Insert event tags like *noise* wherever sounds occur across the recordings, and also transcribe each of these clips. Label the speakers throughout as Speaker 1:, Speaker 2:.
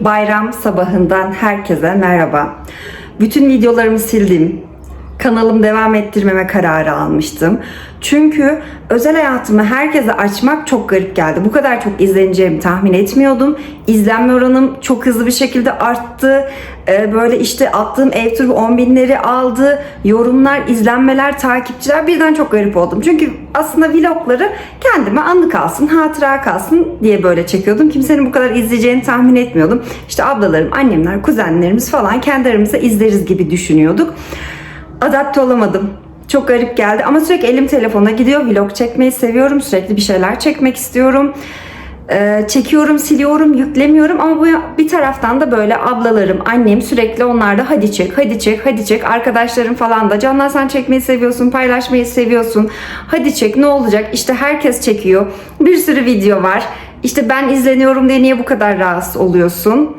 Speaker 1: Bayram sabahından herkese merhaba. Bütün videolarımı sildim. Kanalımı devam ettirmeme kararı almıştım. Çünkü özel hayatımı herkese açmak çok garip geldi. Bu kadar çok izleneceğimi tahmin etmiyordum. İzlenme oranım çok hızlı bir şekilde arttı. Ee, böyle işte attığım ev turu 10 binleri aldı. Yorumlar, izlenmeler, takipçiler birden çok garip oldum. Çünkü aslında vlogları kendime anı kalsın, hatıra kalsın diye böyle çekiyordum. Kimsenin bu kadar izleyeceğini tahmin etmiyordum. İşte ablalarım, annemler, kuzenlerimiz falan kendi aramızda izleriz gibi düşünüyorduk. Adapte olamadım. Çok garip geldi ama sürekli elim telefona gidiyor. Vlog çekmeyi seviyorum. Sürekli bir şeyler çekmek istiyorum. Ee, çekiyorum, siliyorum, yüklemiyorum ama bu bir taraftan da böyle ablalarım, annem sürekli onlar da hadi çek, hadi çek, hadi çek. Arkadaşlarım falan da Canlar sen çekmeyi seviyorsun, paylaşmayı seviyorsun. Hadi çek ne olacak? İşte herkes çekiyor. Bir sürü video var. İşte ben izleniyorum diye niye bu kadar rahatsız oluyorsun?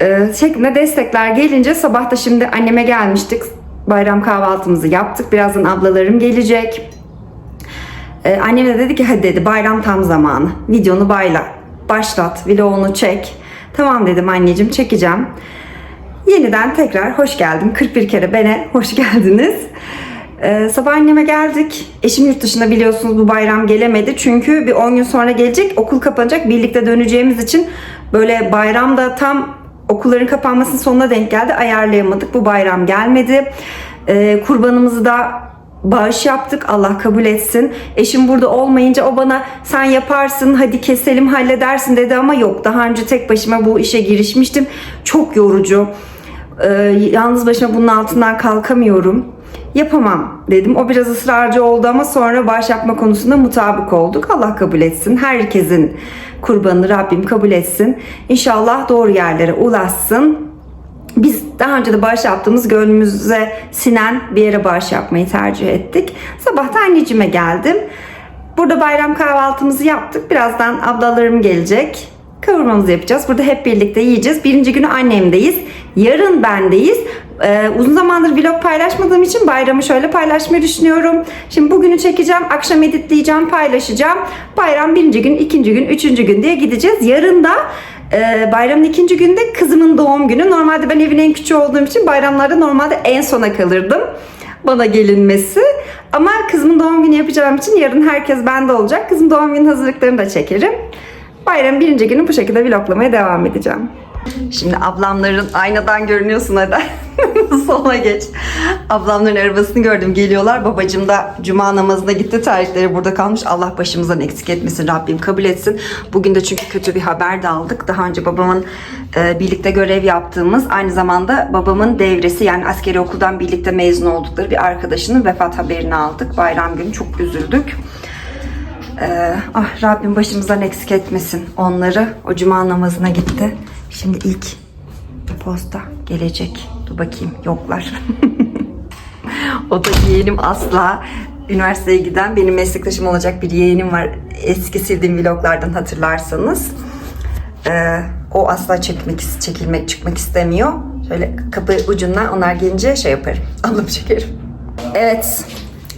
Speaker 1: Ee, şeklinde destekler gelince sabah da şimdi anneme gelmiştik. Bayram kahvaltımızı yaptık. Birazdan ablalarım gelecek. Ee, annem de dedi ki hadi dedi bayram tam zamanı. Videonu bayla. Başlat. Vlogunu çek. Tamam dedim anneciğim çekeceğim. Yeniden tekrar hoş geldim. 41 kere bene hoş geldiniz. Ee, sabah anneme geldik. Eşim yurt dışında biliyorsunuz bu bayram gelemedi. Çünkü bir 10 gün sonra gelecek. Okul kapanacak. Birlikte döneceğimiz için böyle bayramda tam okulların kapanmasının sonuna denk geldi. Ayarlayamadık. Bu bayram gelmedi. Ee, kurbanımızı da bağış yaptık. Allah kabul etsin. Eşim burada olmayınca o bana sen yaparsın hadi keselim halledersin dedi ama yok. Daha önce tek başıma bu işe girişmiştim. Çok yorucu. Ee, yalnız başıma bunun altından kalkamıyorum. Yapamam dedim. O biraz ısrarcı oldu ama sonra bağış yapma konusunda mutabık olduk. Allah kabul etsin. Herkesin kurbanını Rabbim kabul etsin. İnşallah doğru yerlere ulaşsın. Biz daha önce de bağış yaptığımız gönlümüze sinen bir yere bağış yapmayı tercih ettik. Sabah da anneciğime geldim. Burada bayram kahvaltımızı yaptık. Birazdan ablalarım gelecek. Kavurmamızı yapacağız. Burada hep birlikte yiyeceğiz. Birinci günü annemdeyiz. Yarın bendeyiz. Ee, uzun zamandır vlog paylaşmadığım için bayramı şöyle paylaşmayı düşünüyorum. Şimdi bugünü çekeceğim. Akşam editleyeceğim, paylaşacağım. Bayram birinci gün, ikinci gün, üçüncü gün diye gideceğiz. Yarın da ee, bayramın ikinci günde kızımın doğum günü. Normalde ben evin en küçüğü olduğum için bayramlarda normalde en sona kalırdım. Bana gelinmesi. Ama kızımın doğum günü yapacağım için yarın herkes bende olacak. Kızım doğum günü hazırlıklarını da çekerim. Bayram birinci günü bu şekilde vloglamaya devam edeceğim. Şimdi ablamların aynadan görünüyorsun hadi. *laughs* Sola geç. Ablamların arabasını gördüm. Geliyorlar. Babacım da cuma namazına gitti. Tarihleri burada kalmış. Allah başımızdan eksik etmesin. Rabbim kabul etsin. Bugün de çünkü kötü bir haber de aldık. Daha önce babamın e, birlikte görev yaptığımız aynı zamanda babamın devresi yani askeri okuldan birlikte mezun oldukları bir arkadaşının vefat haberini aldık. Bayram günü çok üzüldük. Ee, ah Rabbim başımızdan eksik etmesin onları. O cuma namazına gitti. Şimdi ilk posta gelecek. Dur bakayım yoklar. *laughs* o da yeğenim asla. Üniversiteye giden benim meslektaşım olacak bir yeğenim var. Eski sildiğim vloglardan hatırlarsanız. Ee, o asla çekmek, çekilmek, çıkmak istemiyor. Şöyle kapı ucundan onlar gelince şey yaparım. *laughs* Alıp çekerim. Evet.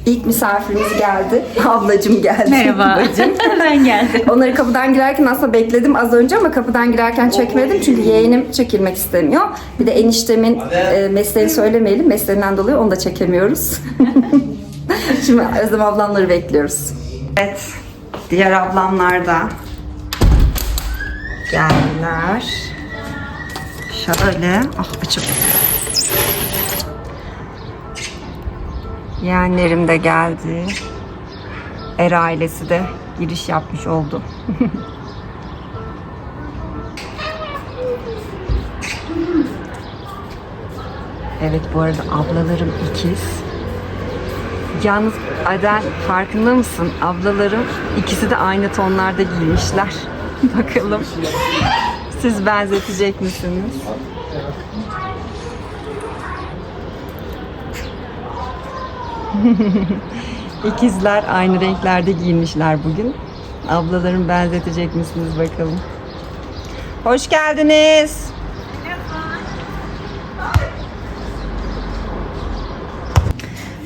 Speaker 1: İlk misafirimiz geldi. *laughs* Ablacım geldi.
Speaker 2: Merhaba. *laughs* Ben geldim.
Speaker 1: Onları kapıdan girerken aslında bekledim az önce ama kapıdan girerken çekmedim çünkü yeğenim çekilmek istemiyor. Bir de eniştemin e, mesleğini söylemeyelim. Mesleğinden dolayı onu da çekemiyoruz. *laughs* Şimdi Özlem ablamları bekliyoruz. Evet. Diğer ablamlar da geldiler. Şöyle. Ah açıp. Yeğenlerim de geldi. Er ailesi de giriş yapmış oldu. *laughs* evet bu arada ablalarım ikiz. Yalnız Aden farkında mısın? Ablalarım ikisi de aynı tonlarda giymişler. *laughs* Bakalım siz benzetecek misiniz? *laughs* İkizler aynı renklerde giyinmişler bugün. Ablalarım benzetecek misiniz bakalım. Hoş geldiniz.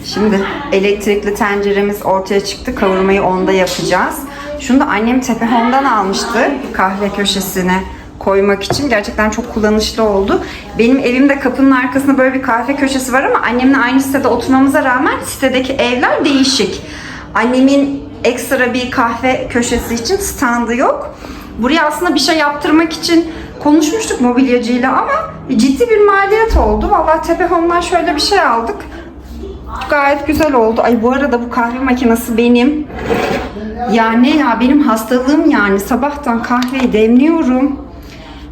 Speaker 1: Şimdi elektrikli tenceremiz ortaya çıktı. Kavurmayı onda yapacağız. Şunu da annem Tepe Home'dan almıştı. Kahve köşesine koymak için. Gerçekten çok kullanışlı oldu. Benim evimde kapının arkasında böyle bir kahve köşesi var ama annemle aynı sitede oturmamıza rağmen sitedeki evler değişik. Annemin ekstra bir kahve köşesi için standı yok. Buraya aslında bir şey yaptırmak için konuşmuştuk mobilyacıyla ama ciddi bir maliyet oldu. Vallahi Tepe Home'dan şöyle bir şey aldık. Gayet güzel oldu. Ay bu arada bu kahve makinesi benim. Ya ne ya benim hastalığım yani. Sabahtan kahveyi demliyorum.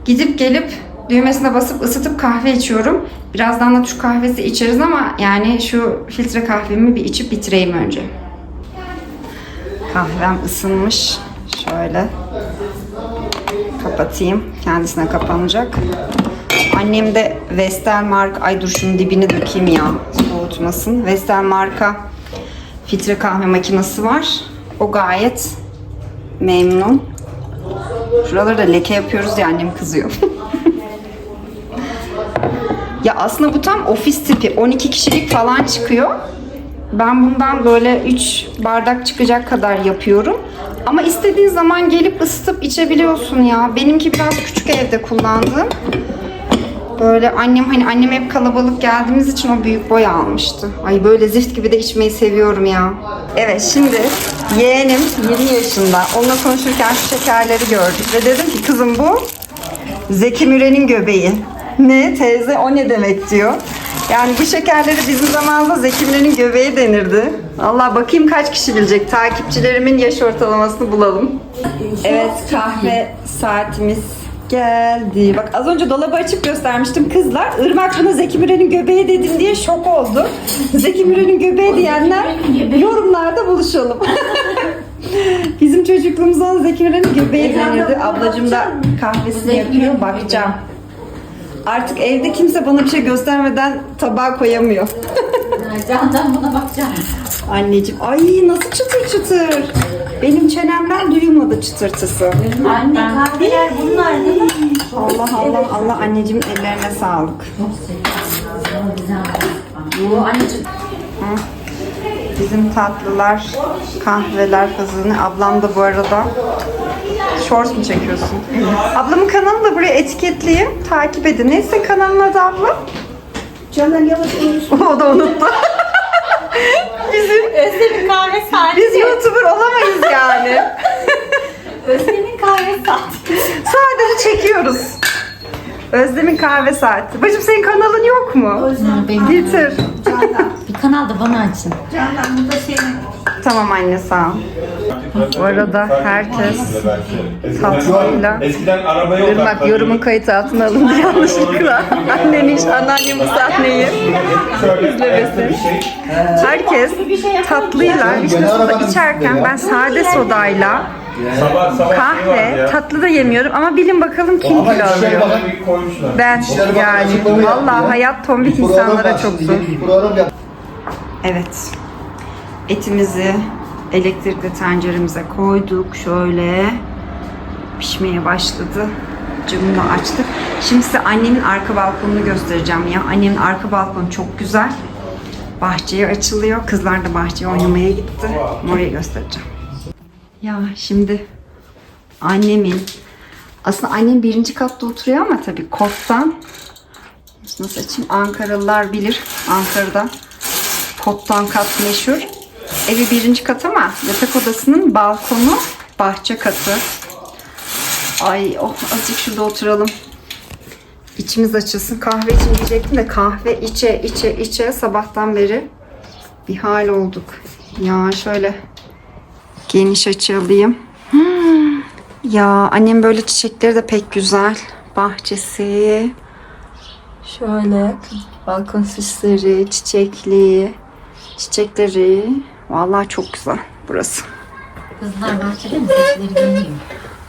Speaker 1: Gidip gelip düğmesine basıp ısıtıp kahve içiyorum. Birazdan da Türk kahvesi içeriz ama yani şu filtre kahvemi bir içip bitireyim önce. Kahvem ısınmış. Şöyle kapatayım. Kendisine kapanacak. Annem de Vestel marka, ay dur şunun dibini dökeyim ya soğutmasın. Vestel marka filtre kahve makinesi var. O gayet memnun. Şuraları da leke yapıyoruz ya annem kızıyor. *laughs* ya aslında bu tam ofis tipi. 12 kişilik falan çıkıyor. Ben bundan böyle 3 bardak çıkacak kadar yapıyorum. Ama istediğin zaman gelip ısıtıp içebiliyorsun ya. Benimki biraz küçük evde kullandığım. Böyle annem hani annem hep kalabalık geldiğimiz için o büyük boy almıştı. Ay böyle zift gibi de içmeyi seviyorum ya. Evet şimdi yeğenim 20 yaşında. Onunla konuşurken şu şekerleri gördük ve dedim ki kızım bu Zeki Müren'in göbeği. Ne teyze o ne demek diyor. Yani bu şekerleri bizim zamanımızda Zeki Müren'in göbeği denirdi. Allah bakayım kaç kişi bilecek. Takipçilerimin yaş ortalamasını bulalım. Evet kahve saatimiz geldi. Bak az önce dolabı açıp göstermiştim kızlar. Irmak buna Zeki Müren'in göbeği dedim diye şok oldu. Zeki Müren'in göbeği diyenler yorumlarda buluşalım. *laughs* Bizim çocukluğumuzda Zeki Müren'in göbeği denirdi. Ablacım da kahvesini yapıyor. Bakacağım. Artık evde kimse bana bir şey göstermeden tabağa koyamıyor. *laughs*
Speaker 2: Candan buna bakacağım.
Speaker 1: Anneciğim ay nasıl çıtır çıtır. Benim çenemden duyulmadı çıtırtısı.
Speaker 2: Anne kahveler bunlar değil mi?
Speaker 1: Allah Allah Allah anneciğim ellerine sağlık.
Speaker 2: Bu anneciğim.
Speaker 1: Bizim tatlılar, kahveler hazırını. Ablam da bu arada short mu çekiyorsun? Ablamın kanalını da buraya etiketleyeyim. Takip edin. Neyse kanalın adı abla?
Speaker 2: Candan yavaş *laughs*
Speaker 1: O da unuttu. *laughs* Bizim
Speaker 2: Özlem'in kahve saati.
Speaker 1: biz YouTuber olamayız yani. *laughs*
Speaker 2: Özlem'in kahve saati.
Speaker 1: Sadece çekiyoruz. Özlem'in kahve saati. Bacım senin kanalın yok mu?
Speaker 2: Benim.
Speaker 1: Getir.
Speaker 2: Bir kanal da bana açın.
Speaker 1: Tamam anne sağ ol. Bu arada herkes tatlıyla
Speaker 3: Eskiden arabaya
Speaker 1: Irmak yorumun kayıt altına alındı yanlışlıkla. *laughs* Annen iş, anneannem bu sahneyi. İzlemesin.
Speaker 3: şey.
Speaker 1: Herkes tatlıyla, üçlü soda içerken ben sade sodayla
Speaker 3: Sabah sabah şey vardı
Speaker 1: kahve,
Speaker 3: ya.
Speaker 1: tatlı da yemiyorum ama bilin bakalım kim
Speaker 4: Ama
Speaker 1: kilo
Speaker 4: içeri
Speaker 1: alıyor.
Speaker 4: bakın.
Speaker 3: Bir koymuşlar.
Speaker 1: Ben yani. Vallahi hayat tombik insanlara çok zor.
Speaker 4: Program yap.
Speaker 1: Evet. Etimizi elektrikli tenceremize koyduk. Şöyle pişmeye başladı. Camını açtık. Şimdi size annemin arka balkonunu göstereceğim ya. Annemin arka balkonu çok güzel. Bahçeye açılıyor. Kızlar da bahçeye oynamaya gitti. Orayı göstereceğim. Ya şimdi annemin aslında annem birinci katta oturuyor ama tabii kottan nasıl açayım Ankaralılar bilir. Ankara'da Pottan kat meşhur. Evi birinci kat ama yatak odasının balkonu bahçe katı. Ay oh azıcık şurada oturalım. İçimiz açılsın. Kahve için diyecektim de kahve içe içe içe sabahtan beri bir hal olduk. Ya şöyle geniş açı alayım. Hmm. Ya annem böyle çiçekleri de pek güzel. Bahçesi. Şöyle balkon süsleri, çiçekli, çiçekleri. Vallahi çok güzel burası.
Speaker 2: Kızlar bahçede mi?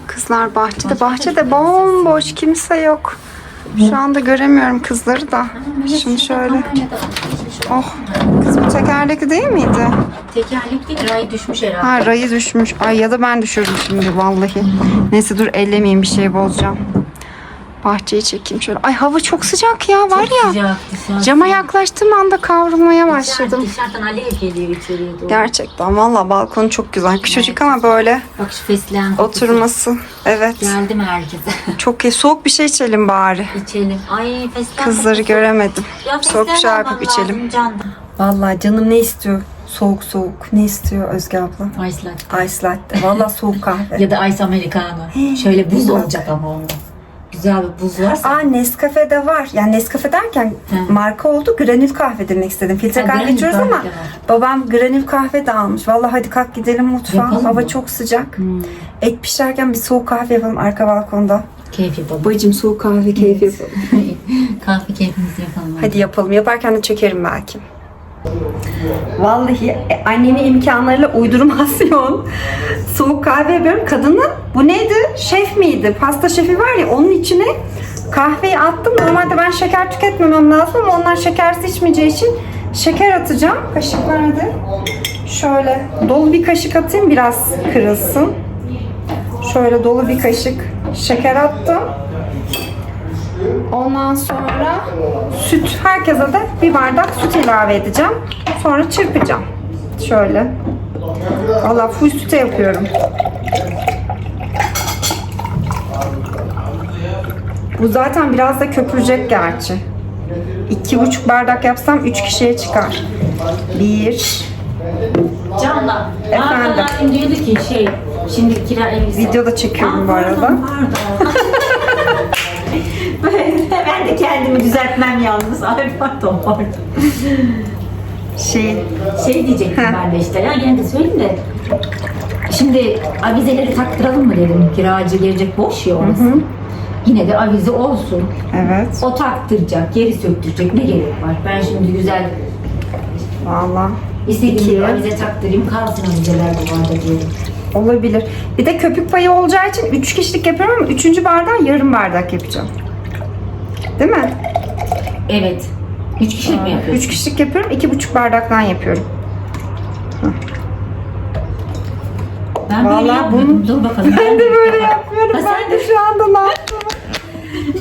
Speaker 1: Kızlar bahçede. Bahçede bomboş kimse yok. Şu anda göremiyorum kızları da. Şimdi şöyle. Oh. Kız bu tekerlekli değil miydi?
Speaker 2: Tekerlek değil ray düşmüş herhalde.
Speaker 1: Ha rayı düşmüş. Ay ya da ben düşürdüm şimdi vallahi. Neyse dur ellemeyeyim bir şey bozacağım. Bahçeyi çekeyim şöyle. Ay hava çok sıcak ya var ya.
Speaker 2: Sıcak dışarı.
Speaker 1: Cama yaklaştığım anda kavrulmaya başladım.
Speaker 2: Dışarıdan alev geliyor içeriye doğru.
Speaker 1: Gerçekten valla balkon çok güzel. Küçücük ama böyle
Speaker 2: Bak şu fesleğen kokusu.
Speaker 1: oturması. Evet.
Speaker 2: Geldi mi herkese? *laughs*
Speaker 1: Çok iyi. Soğuk bir şey içelim bari.
Speaker 2: İçelim. Ay fesleğen
Speaker 1: Kızları
Speaker 2: kokusu.
Speaker 1: göremedim.
Speaker 2: Ya
Speaker 1: Soğuk bir şey yapıp içelim.
Speaker 2: lazım canım.
Speaker 1: Vallahi canım ne istiyor? Soğuk soğuk. Ne istiyor Özge abla?
Speaker 2: Ice latte.
Speaker 1: Ice latte. Valla soğuk kahve. *laughs*
Speaker 2: Ya da ice americano. *gasps* Şöyle buz olacak ama onda. Güzel bir buz varsa.
Speaker 1: Aa Nescafe'de var. Yani Nescafe derken
Speaker 2: Hı.
Speaker 1: marka oldu. Granül kahve demek istedim. Filtre
Speaker 2: Ha,
Speaker 1: kahve
Speaker 2: granül
Speaker 1: içiyoruz
Speaker 2: kahve
Speaker 1: ama
Speaker 2: de var.
Speaker 1: babam granül kahve de almış. Vallahi hadi kalk gidelim mutfağa.
Speaker 2: Yapalım
Speaker 1: Hava
Speaker 2: mı?
Speaker 1: çok sıcak.
Speaker 2: Hmm.
Speaker 1: Et pişerken bir soğuk kahve yapalım arka balkonda.
Speaker 2: Keyif yapalım.
Speaker 1: Bacım soğuk kahve keyfi yapalım. *laughs*
Speaker 2: Kahve keyfimizi yapalım.
Speaker 1: Hadi yapalım. Yaparken de çekerim belki. Vallahi e, annemin imkanlarıyla uydurmasyon *laughs* soğuk kahve yapıyorum. Kadının bu neydi? Şef miydi? Pasta şefi var ya onun içine kahveyi attım. Normalde ben şeker tüketmemem lazım ama onlar şekersiz içmeyeceği için şeker atacağım. Kaşık nerede? Şöyle dolu bir kaşık atayım biraz kırılsın. Şöyle dolu bir kaşık şeker attım. Ondan sonra süt, herkese de bir bardak süt ilave edeceğim. Sonra çırpacağım. Şöyle. Valla full süte yapıyorum. Bu zaten biraz da köpürecek gerçi. İki buçuk bardak yapsam üç kişiye çıkar. Bir.
Speaker 2: Candan.
Speaker 1: Efendim?
Speaker 2: Efendim. diyordu ki şey, şimdi kira evimiz.
Speaker 1: Videoda çekiyorum bu arada.
Speaker 2: Pardon, pardon. *laughs* ben de kendimi düzeltmem yalnız. Ay pardon pardon.
Speaker 1: Şey,
Speaker 2: Şey diyecektim ben de işte ya gene de söyleyeyim de. Şimdi avizeleri taktıralım mı dedim. Kiracı gelecek boş ya orası. Yine de avize olsun.
Speaker 1: evet.
Speaker 2: O taktıracak, geri söktürecek. Ne gerek var? Ben şimdi güzel
Speaker 1: Valla
Speaker 2: istediğim gibi avize taktırayım. Kalsın avizeler bu barda diyorum.
Speaker 1: Olabilir. Bir de köpük payı olacağı için üç kişilik yapıyorum ama üçüncü bardağı yarım bardak yapacağım. Değil mi?
Speaker 2: Evet. Üç kişilik mi yapıyorsun?
Speaker 1: Üç kişilik yapıyorum, iki buçuk bardaktan yapıyorum.
Speaker 2: Ben böyle
Speaker 1: Vallahi
Speaker 2: yapmıyordum.
Speaker 1: bunu-
Speaker 2: Dur bakalım.
Speaker 1: Ben de böyle yapıyorum.
Speaker 2: Ha,
Speaker 1: Ben de şu anda ne yaptım?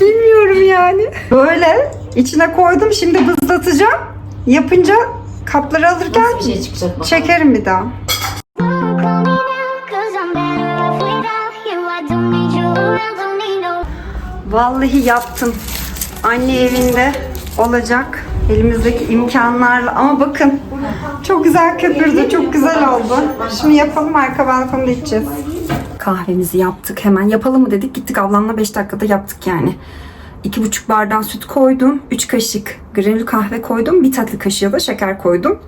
Speaker 1: Bilmiyorum yani. Böyle içine koydum. Şimdi bızlatacağım. Yapınca kapları alırken
Speaker 2: Nasıl bir şey çıkacak bakalım.
Speaker 1: çekerim bir daha. Vallahi yaptım. Anne evinde olacak. Elimizdeki imkanlarla. Ama bakın çok güzel köpürdü. Çok güzel oldu. Şimdi yapalım arka balkonda içeceğiz. Kahvemizi yaptık. Hemen yapalım mı dedik. Gittik ablamla 5 dakikada yaptık yani. 2,5 bardak süt koydum. 3 kaşık granül kahve koydum. Bir tatlı kaşığı da şeker koydum.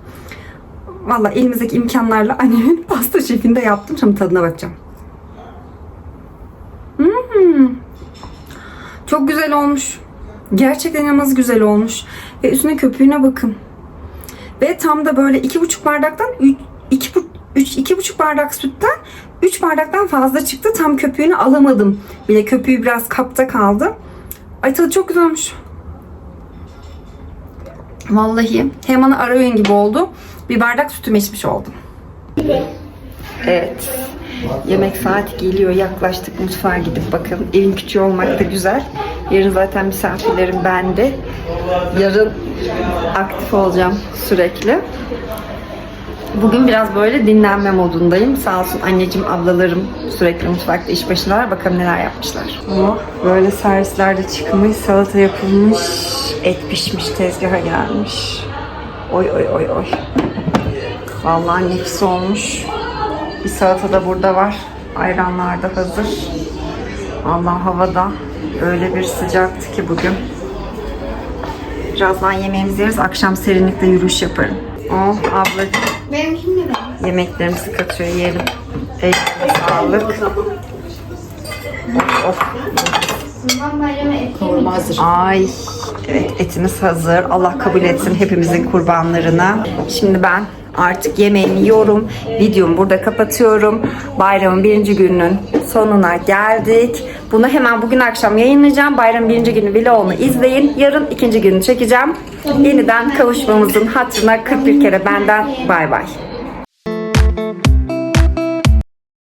Speaker 1: Valla elimizdeki imkanlarla annemin pasta şefinde yaptım. Şimdi tadına bakacağım. Çok güzel olmuş. Gerçekten inanılmaz güzel olmuş. Ve üstüne köpüğüne bakın. Ve tam da böyle iki buçuk bardaktan iki, üç, iki buçuk bardak sütten üç bardaktan fazla çıktı. Tam köpüğünü alamadım. Bile köpüğü biraz kapta kaldı. Ay tadı çok güzel olmuş. Vallahi hemen ara öğün gibi oldu. Bir bardak sütümü içmiş oldum. Evet. Yemek saati geliyor. Yaklaştık mutfağa gidip bakalım. Evin küçüğü olmak da güzel. Yarın zaten misafirlerim bende. Yarın aktif olacağım sürekli. Bugün biraz böyle dinlenme modundayım. Sağ olsun anneciğim, ablalarım sürekli mutfakta iş başındalar. Bakalım neler yapmışlar. Böyle servislerde çıkmış, salata yapılmış, et pişmiş, tezgaha gelmiş. Oy oy oy oy. Vallahi nefis olmuş. Bir salata da burada var. Ayranlar da hazır. Allah havada öyle bir sıcaktı ki bugün. Birazdan yemeğimizi yeriz. Akşam serinlikte yürüyüş yaparım. Oh ablacığım.
Speaker 4: Benimkini de
Speaker 1: Yemeklerimizi katıyor yiyelim. Eline sağlık. Of, of.
Speaker 4: Kurban bayramı et
Speaker 2: Kavurma hazır.
Speaker 1: Ay evet etimiz hazır. Allah kabul etsin hepimizin kurbanlarını. Şimdi ben artık yemeğimi yiyorum. Videomu burada kapatıyorum. Bayramın birinci gününün sonuna geldik. Bunu hemen bugün akşam yayınlayacağım. Bayramın birinci günü vlogunu izleyin. Yarın ikinci günü çekeceğim. Yeniden kavuşmamızın hatırına 41 kere benden bay bay.